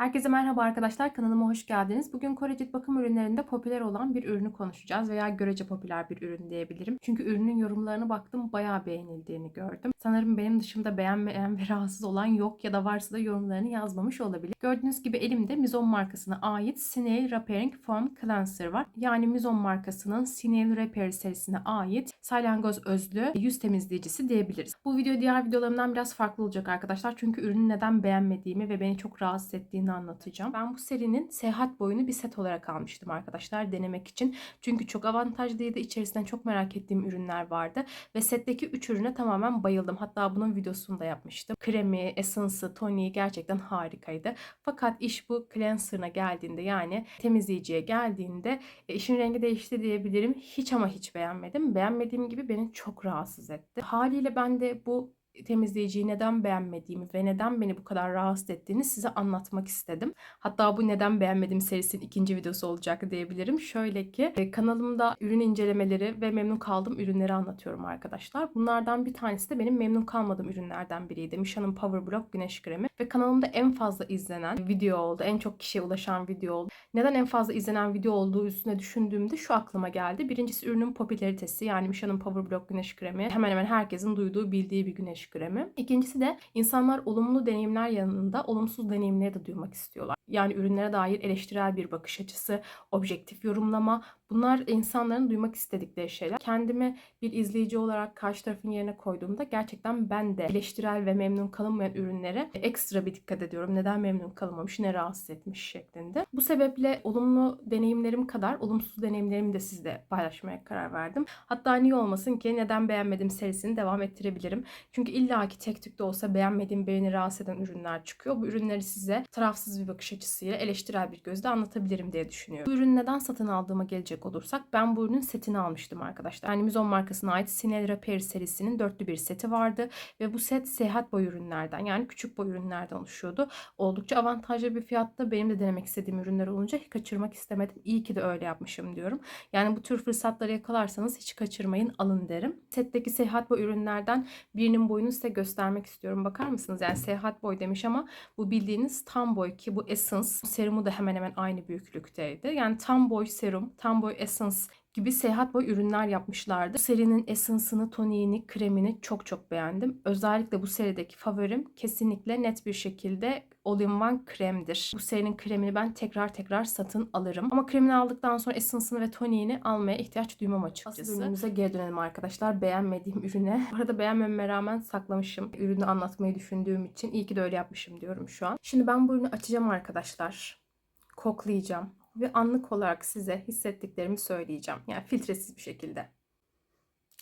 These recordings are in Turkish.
Herkese merhaba arkadaşlar kanalıma hoş geldiniz. Bugün Kore cilt bakım ürünlerinde popüler olan bir ürünü konuşacağız veya görece popüler bir ürün diyebilirim. Çünkü ürünün yorumlarına baktım bayağı beğenildiğini gördüm. Sanırım benim dışımda beğenmeyen ve rahatsız olan yok ya da varsa da yorumlarını yazmamış olabilir. Gördüğünüz gibi elimde Mizon markasına ait Snail Repairing Foam Cleanser var. Yani Mizon markasının Snail Repair serisine ait salyangoz özlü yüz temizleyicisi diyebiliriz. Bu video diğer videolarımdan biraz farklı olacak arkadaşlar. Çünkü ürünü neden beğenmediğimi ve beni çok rahatsız ettiğini anlatacağım. Ben bu serinin seyahat boyunu bir set olarak almıştım arkadaşlar denemek için. Çünkü çok avantajlıydı. İçerisinden çok merak ettiğim ürünler vardı. Ve setteki 3 ürüne tamamen bayıldım. Hatta bunun videosunu da yapmıştım. Kremi, essence'ı, toniği gerçekten harikaydı. Fakat iş bu cleanser'ına geldiğinde yani temizleyiciye geldiğinde e, işin rengi değişti diyebilirim. Hiç ama hiç beğenmedim. Beğenmediğim gibi beni çok rahatsız etti. Haliyle ben de bu temizleyiciyi neden beğenmediğimi ve neden beni bu kadar rahatsız ettiğini size anlatmak istedim. Hatta bu neden beğenmedim serisinin ikinci videosu olacak diyebilirim. Şöyle ki e, kanalımda ürün incelemeleri ve memnun kaldığım ürünleri anlatıyorum arkadaşlar. Bunlardan bir tanesi de benim memnun kalmadığım ürünlerden biriydi. Misha'nın Power Block Güneş Kremi ve kanalımda en fazla izlenen video oldu. En çok kişiye ulaşan video oldu. Neden en fazla izlenen video olduğu üstüne düşündüğümde şu aklıma geldi. Birincisi ürünün popülaritesi yani Misha'nın Power Block Güneş Kremi hemen hemen herkesin duyduğu bildiği bir güneş kremi. İkincisi de insanlar olumlu deneyimler yanında olumsuz deneyimleri de duymak istiyorlar. Yani ürünlere dair eleştirel bir bakış açısı, objektif yorumlama, Bunlar insanların duymak istedikleri şeyler. Kendimi bir izleyici olarak karşı tarafın yerine koyduğumda gerçekten ben de eleştirel ve memnun kalınmayan ürünlere ekstra bir dikkat ediyorum. Neden memnun kalınmamış, ne rahatsız etmiş şeklinde. Bu sebeple olumlu deneyimlerim kadar olumsuz deneyimlerimi de sizle paylaşmaya karar verdim. Hatta niye olmasın ki neden beğenmedim serisini devam ettirebilirim. Çünkü illaki tek tük de olsa beğenmediğim, beni rahatsız eden ürünler çıkıyor. Bu ürünleri size tarafsız bir bakış açısıyla eleştirel bir gözle anlatabilirim diye düşünüyorum. Bu ürünü neden satın aldığıma gelecek olursak ben bu ürünün setini almıştım arkadaşlar. Yani Mizon markasına ait Sinel Repair serisinin dörtlü bir seti vardı. Ve bu set seyahat boy ürünlerden yani küçük boy ürünlerden oluşuyordu. Oldukça avantajlı bir fiyatta benim de denemek istediğim ürünler olunca hiç kaçırmak istemedim. İyi ki de öyle yapmışım diyorum. Yani bu tür fırsatları yakalarsanız hiç kaçırmayın alın derim. Setteki seyahat boy ürünlerden birinin boyunu size göstermek istiyorum. Bakar mısınız? Yani seyahat boy demiş ama bu bildiğiniz tam boy ki bu Essence serumu da hemen hemen aynı büyüklükteydi. Yani tam boy serum, tam boy Essence gibi seyahat boy ürünler yapmışlardı. Bu serinin essence'ını, toniğini, kremini çok çok beğendim. Özellikle bu serideki favorim kesinlikle net bir şekilde All-in-One kremdir. Bu serinin kremini ben tekrar tekrar satın alırım. Ama kremini aldıktan sonra essence'ını ve toniğini almaya ihtiyaç duymam açıkçası. Asıl ürünümüze geri dönelim arkadaşlar. Beğenmediğim ürüne. Bu arada beğenmememe rağmen saklamışım. Ürünü anlatmayı düşündüğüm için iyi ki de öyle yapmışım diyorum şu an. Şimdi ben bu ürünü açacağım arkadaşlar. Koklayacağım ve anlık olarak size hissettiklerimi söyleyeceğim. Yani filtresiz bir şekilde.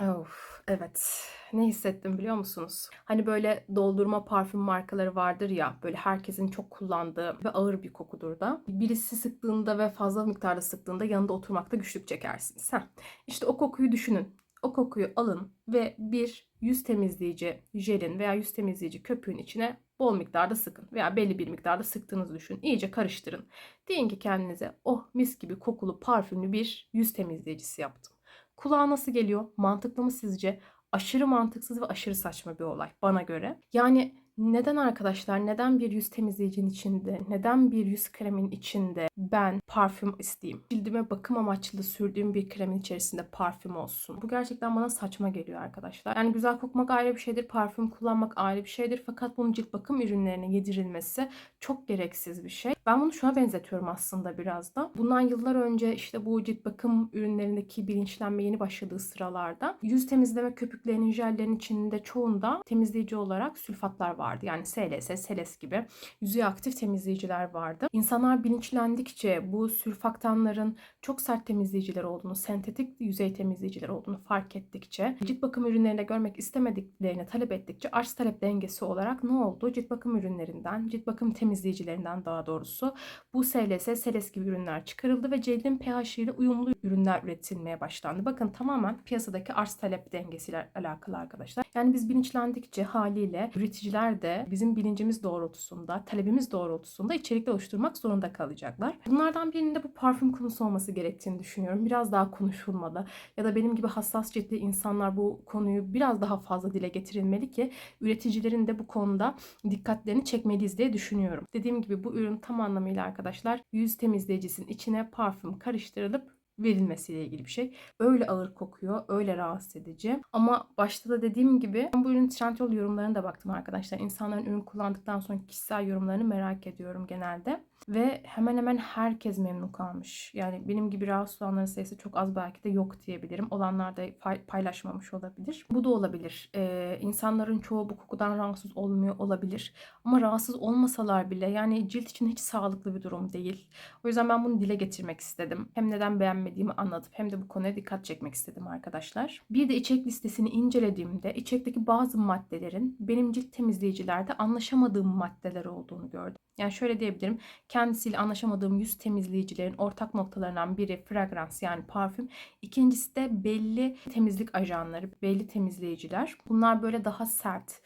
Of, evet. Ne hissettim biliyor musunuz? Hani böyle doldurma parfüm markaları vardır ya, böyle herkesin çok kullandığı ve ağır bir kokudur da. Birisi sıktığında ve fazla miktarda sıktığında yanında oturmakta güçlük çekersiniz. Heh. İşte o kokuyu düşünün. O kokuyu alın ve bir yüz temizleyici jelin veya yüz temizleyici köpüğün içine bol miktarda sıkın veya belli bir miktarda sıktığınızı düşün. İyice karıştırın. Deyin ki kendinize oh mis gibi kokulu parfümlü bir yüz temizleyicisi yaptım. Kulağa nasıl geliyor? Mantıklı mı sizce? Aşırı mantıksız ve aşırı saçma bir olay bana göre. Yani neden arkadaşlar, neden bir yüz temizleyicinin içinde, neden bir yüz kremin içinde ben parfüm isteyeyim? Cildime bakım amaçlı sürdüğüm bir kremin içerisinde parfüm olsun. Bu gerçekten bana saçma geliyor arkadaşlar. Yani güzel kokmak ayrı bir şeydir, parfüm kullanmak ayrı bir şeydir. Fakat bunun cilt bakım ürünlerine yedirilmesi çok gereksiz bir şey. Ben bunu şuna benzetiyorum aslında biraz da. Bundan yıllar önce işte bu cilt bakım ürünlerindeki bilinçlenme yeni başladığı sıralarda yüz temizleme köpüklerinin, jellerin içinde çoğunda temizleyici olarak sülfatlar var vardı. Yani SLS, SELES gibi yüzey aktif temizleyiciler vardı. İnsanlar bilinçlendikçe bu sülfaktanların çok sert temizleyiciler olduğunu, sentetik yüzey temizleyiciler olduğunu fark ettikçe, cilt bakım ürünlerinde görmek istemediklerini talep ettikçe arz talep dengesi olarak ne oldu? Cilt bakım ürünlerinden, cilt bakım temizleyicilerinden daha doğrusu bu SLS, SELES gibi ürünler çıkarıldı ve cildin pH ile uyumlu ürünler üretilmeye başlandı. Bakın tamamen piyasadaki arz talep dengesiyle alakalı arkadaşlar. Yani biz bilinçlendikçe haliyle üreticiler de bizim bilincimiz doğrultusunda, talebimiz doğrultusunda içerikler oluşturmak zorunda kalacaklar. Bunlardan birinin de bu parfüm konusu olması gerektiğini düşünüyorum. Biraz daha konuşulmalı ya da benim gibi hassas ciltli insanlar bu konuyu biraz daha fazla dile getirilmeli ki üreticilerin de bu konuda dikkatlerini çekmeliyiz diye düşünüyorum. Dediğim gibi bu ürün tam anlamıyla arkadaşlar yüz temizleyicisinin içine parfüm karıştırılıp verilmesiyle ilgili bir şey. Öyle ağır kokuyor, öyle rahatsız edici. Ama başta da dediğim gibi ben bu ürün Trendyol yorumlarına da baktım arkadaşlar. İnsanların ürün kullandıktan sonra kişisel yorumlarını merak ediyorum genelde. Ve hemen hemen herkes memnun kalmış. Yani benim gibi rahatsız olanların sayısı çok az belki de yok diyebilirim. Olanlar da paylaşmamış olabilir. Bu da olabilir. Ee, insanların çoğu bu kokudan rahatsız olmuyor olabilir. Ama rahatsız olmasalar bile yani cilt için hiç sağlıklı bir durum değil. O yüzden ben bunu dile getirmek istedim. Hem neden beğenmediğimi anlatıp hem de bu konuya dikkat çekmek istedim arkadaşlar. Bir de içerik listesini incelediğimde içerikteki bazı maddelerin benim cilt temizleyicilerde anlaşamadığım maddeler olduğunu gördüm. Yani şöyle diyebilirim. Kendisiyle anlaşamadığım yüz temizleyicilerin ortak noktalarından biri fragrans yani parfüm. İkincisi de belli temizlik ajanları, belli temizleyiciler. Bunlar böyle daha sert,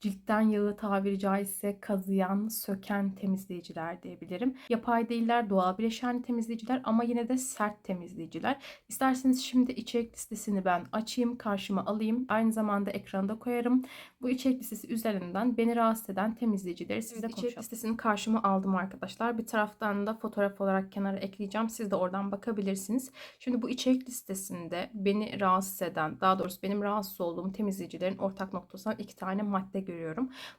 ciltten yağı tabiri caizse kazıyan, söken temizleyiciler diyebilirim. Yapay değiller, doğal bileşenli temizleyiciler ama yine de sert temizleyiciler. İsterseniz şimdi içerik listesini ben açayım, karşıma alayım. Aynı zamanda ekranda koyarım. Bu içerik listesi üzerinden beni rahatsız eden temizleyicileri sizle evet, konuşalım. İçerik listesini karşıma aldım arkadaşlar. Bir taraftan da fotoğraf olarak kenara ekleyeceğim. Siz de oradan bakabilirsiniz. Şimdi bu içerik listesinde beni rahatsız eden, daha doğrusu benim rahatsız olduğum temizleyicilerin ortak noktasından iki tane madde görüyorum.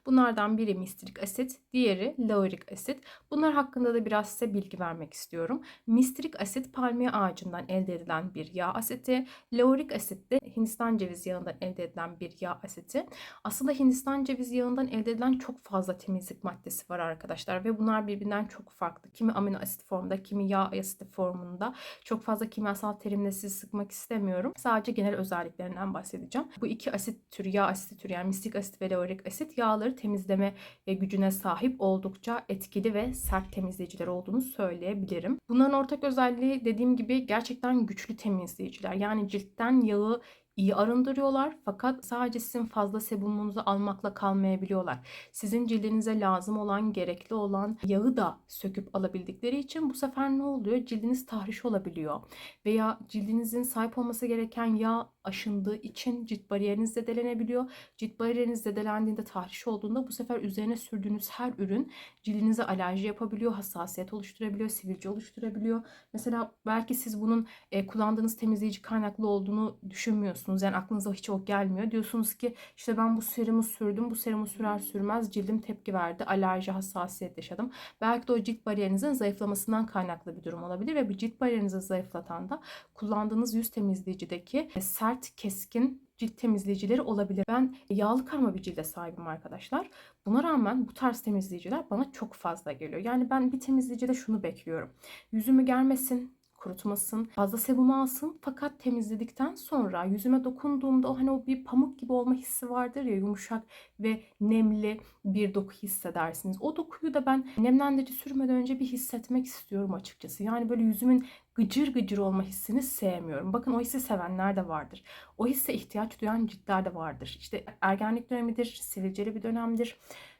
Bunlardan biri mistrik asit, diğeri laurik asit. Bunlar hakkında da biraz size bilgi vermek istiyorum. Mistrik asit palmiye ağacından elde edilen bir yağ asiti. Laurik asit de Hindistan cevizi yağından elde edilen bir yağ asiti. Aslında Hindistan cevizi yağından elde edilen çok fazla temizlik maddesi var arkadaşlar ve bunlar birbirinden çok farklı. Kimi amino asit formunda, kimi yağ asiti formunda. Çok fazla kimyasal terimle sizi sıkmak istemiyorum. Sadece genel özelliklerinden bahsedeceğim. Bu iki asit türü, yağ asiti türü yani mistrik asit ve laurik asit yağları temizleme gücüne sahip oldukça etkili ve sert temizleyiciler olduğunu söyleyebilirim. Bunların ortak özelliği dediğim gibi gerçekten güçlü temizleyiciler. Yani ciltten yağı iyi arındırıyorlar fakat sadece sizin fazla sebumunuzu almakla kalmayabiliyorlar. Sizin cildinize lazım olan, gerekli olan yağı da söküp alabildikleri için bu sefer ne oluyor? Cildiniz tahriş olabiliyor. Veya cildinizin sahip olması gereken yağ aşındığı için cilt bariyeriniz zedelenebiliyor. Cilt bariyeriniz zedelendiğinde tahriş olduğunda bu sefer üzerine sürdüğünüz her ürün cildinize alerji yapabiliyor, hassasiyet oluşturabiliyor, sivilce oluşturabiliyor. Mesela belki siz bunun e, kullandığınız temizleyici kaynaklı olduğunu düşünmüyorsunuz. Yani aklınıza hiç o gelmiyor. Diyorsunuz ki işte ben bu serumu sürdüm. Bu serumu sürer sürmez cildim tepki verdi. Alerji, hassasiyet yaşadım. Belki de o cilt bariyerinizin zayıflamasından kaynaklı bir durum olabilir ve bu cilt bariyerinizi zayıflatan da kullandığınız yüz temizleyicideki e, sert sert, keskin cilt temizleyicileri olabilir. Ben yağlı karma bir cilde sahibim arkadaşlar. Buna rağmen bu tarz temizleyiciler bana çok fazla geliyor. Yani ben bir temizleyicide şunu bekliyorum. Yüzümü germesin, kurutmasın, fazla sebum alsın fakat temizledikten sonra yüzüme dokunduğumda o hani o bir pamuk gibi olma hissi vardır ya yumuşak ve nemli bir doku hissedersiniz. O dokuyu da ben nemlendirici sürmeden önce bir hissetmek istiyorum açıkçası. Yani böyle yüzümün gıcır gıcır olma hissini sevmiyorum. Bakın o hissi sevenler de vardır. O hisse ihtiyaç duyan ciltler de vardır. İşte ergenlik dönemidir, sivilceli bir dönemdir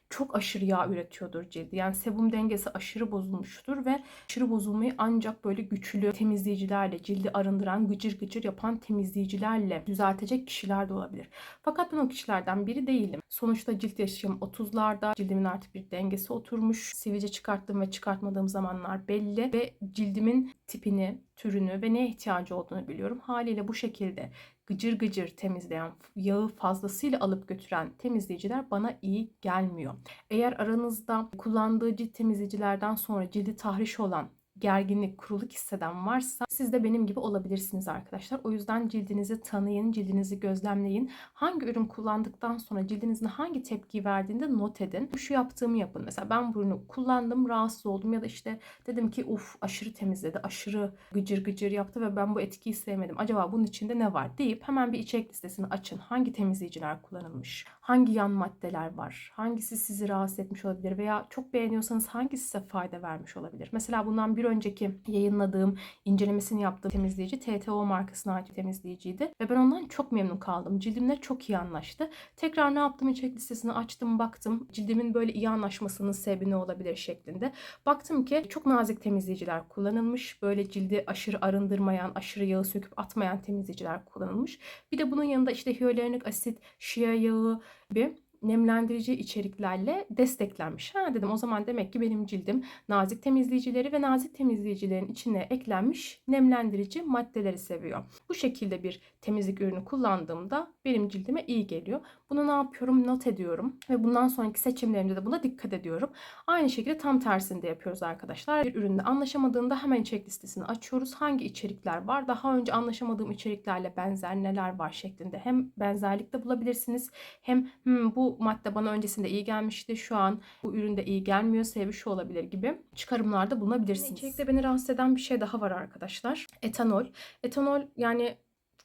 çok aşırı yağ üretiyordur cildi. Yani sebum dengesi aşırı bozulmuştur ve aşırı bozulmayı ancak böyle güçlü temizleyicilerle, cildi arındıran, gıcır gıcır yapan temizleyicilerle düzeltecek kişiler de olabilir. Fakat ben o kişilerden biri değilim. Sonuçta cilt yaşım 30'larda. Cildimin artık bir dengesi oturmuş. Sivilce çıkarttığım ve çıkartmadığım zamanlar belli ve cildimin tipini, türünü ve neye ihtiyacı olduğunu biliyorum. Haliyle bu şekilde gıcır gıcır temizleyen, yağı fazlasıyla alıp götüren temizleyiciler bana iyi gelmiyor. Eğer aranızda kullandığı cilt temizleyicilerden sonra cildi tahriş olan gerginlik, kuruluk hisseden varsa siz de benim gibi olabilirsiniz arkadaşlar. O yüzden cildinizi tanıyın, cildinizi gözlemleyin. Hangi ürün kullandıktan sonra cildinizin hangi tepki verdiğinde not edin. Şu yaptığımı yapın. Mesela ben bu ürünü kullandım, rahatsız oldum ya da işte dedim ki uf aşırı temizledi, aşırı gıcır gıcır yaptı ve ben bu etkiyi sevmedim. Acaba bunun içinde ne var deyip hemen bir içerik listesini açın. Hangi temizleyiciler kullanılmış? Hangi yan maddeler var? Hangisi sizi rahatsız etmiş olabilir veya çok beğeniyorsanız hangisi size fayda vermiş olabilir? Mesela bundan bir önceki yayınladığım, incelemesini yaptığım temizleyici TTO markasına ait temizleyiciydi ve ben ondan çok memnun kaldım. Cildimle çok iyi anlaştı. Tekrar ne yaptım? İçerik listesini açtım, baktım. Cildimin böyle iyi anlaşmasının sebebi ne olabilir şeklinde. Baktım ki çok nazik temizleyiciler kullanılmış. Böyle cildi aşırı arındırmayan, aşırı yağı söküp atmayan temizleyiciler kullanılmış. Bir de bunun yanında işte hyaluronik asit, şia yağı gibi nemlendirici içeriklerle desteklenmiş. Ha dedim o zaman demek ki benim cildim nazik temizleyicileri ve nazik temizleyicilerin içine eklenmiş nemlendirici maddeleri seviyor. Bu şekilde bir temizlik ürünü kullandığımda benim cildime iyi geliyor. Bunu ne yapıyorum? Not ediyorum ve bundan sonraki seçimlerimde de buna dikkat ediyorum. Aynı şekilde tam tersini de yapıyoruz arkadaşlar. Bir ürünle anlaşamadığında hemen içerik listesini açıyoruz. Hangi içerikler var? Daha önce anlaşamadığım içeriklerle benzer neler var şeklinde. Hem benzerlik de bulabilirsiniz hem hmm, bu madde bana öncesinde iyi gelmişti. Şu an bu üründe iyi gelmiyor. Sebebi şu olabilir gibi çıkarımlarda bulunabilirsiniz. İçerikte beni rahatsız eden bir şey daha var arkadaşlar. Etanol. Etanol yani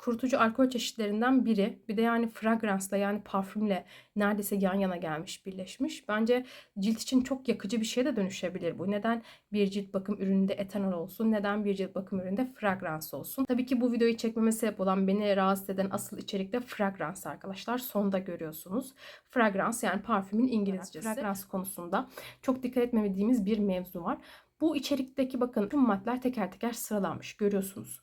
kurutucu alkol çeşitlerinden biri. Bir de yani fragrance'la yani parfümle neredeyse yan yana gelmiş, birleşmiş. Bence cilt için çok yakıcı bir şeye de dönüşebilir bu. Neden bir cilt bakım ürününde etanol olsun? Neden bir cilt bakım ürününde fragrans olsun? Tabii ki bu videoyu çekmeme sebep olan beni rahatsız eden asıl içerik de fragrans arkadaşlar. Sonda görüyorsunuz. Fragrans yani parfümün İngilizcesi. Fragrans konusunda çok dikkat etmediğimiz bir mevzu var. Bu içerikteki bakın tüm maddeler teker teker sıralanmış görüyorsunuz.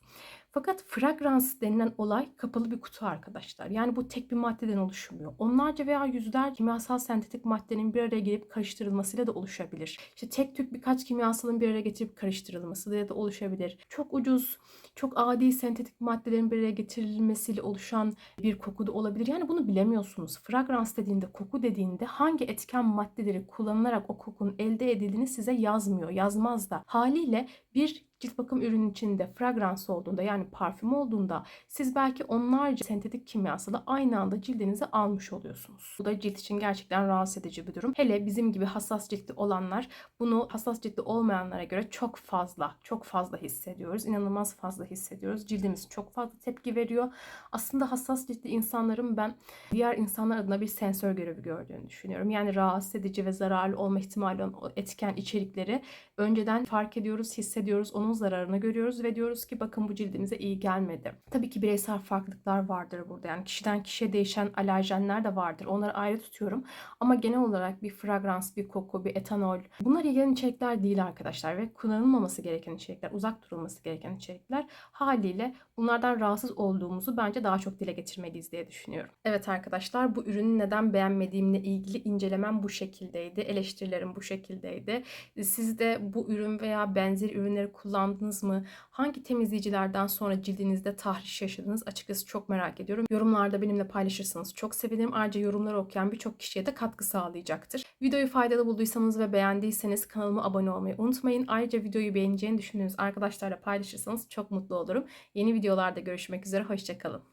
Fakat fragrans denilen olay kapalı bir kutu arkadaşlar. Yani bu tek bir maddeden oluşmuyor. Onlarca veya yüzler kimyasal sentetik maddenin bir araya gelip karıştırılmasıyla da oluşabilir. İşte tek tük birkaç kimyasalın bir araya getirip karıştırılmasıyla da oluşabilir. Çok ucuz, çok adi sentetik maddelerin bir araya getirilmesiyle oluşan bir koku da olabilir. Yani bunu bilemiyorsunuz. Fragrans dediğinde, koku dediğinde hangi etken maddeleri kullanılarak o kokunun elde edildiğini size yazmıyor. Yazmaz da. Haliyle bir cilt bakım ürünün içinde fragrans olduğunda yani parfüm olduğunda siz belki onlarca sentetik kimyasalı aynı anda cildinize almış oluyorsunuz. Bu da cilt için gerçekten rahatsız edici bir durum. Hele bizim gibi hassas ciltli olanlar bunu hassas ciltli olmayanlara göre çok fazla, çok fazla hissediyoruz. İnanılmaz fazla hissediyoruz. Cildimiz çok fazla tepki veriyor. Aslında hassas ciltli insanların ben diğer insanlar adına bir sensör görevi gördüğünü düşünüyorum. Yani rahatsız edici ve zararlı olma ihtimali olan etken içerikleri önceden fark ediyoruz, hissediyoruz. Onun zararını görüyoruz ve diyoruz ki bakın bu cildimize iyi gelmedi. Tabii ki bireysel farklılıklar vardır burada. Yani kişiden kişiye değişen alerjenler de vardır. Onları ayrı tutuyorum. Ama genel olarak bir fragrans, bir koku, bir etanol bunlar ilgili içerikler değil arkadaşlar ve kullanılmaması gereken içerikler, uzak durulması gereken içerikler. Haliyle bunlardan rahatsız olduğumuzu bence daha çok dile getirmeliyiz diye düşünüyorum. Evet arkadaşlar bu ürünü neden beğenmediğimle ilgili incelemem bu şekildeydi. Eleştirilerim bu şekildeydi. Siz de bu ürün veya benzer ürünleri kullandınız mı? Hangi temizleyicilerden sonra cildinizde tahriş yaşadınız? Açıkçası çok merak ediyorum. Yorumlarda benimle paylaşırsanız çok sevinirim. Ayrıca yorumları okuyan birçok kişiye de katkı sağlayacaktır. Videoyu faydalı bulduysanız ve beğendiyseniz kanalıma abone olmayı unutmayın. Ayrıca videoyu beğeneceğini düşündüğünüz arkadaşlarla paylaşırsanız çok mutlu olurum. Yeni videolarda görüşmek üzere. Hoşçakalın.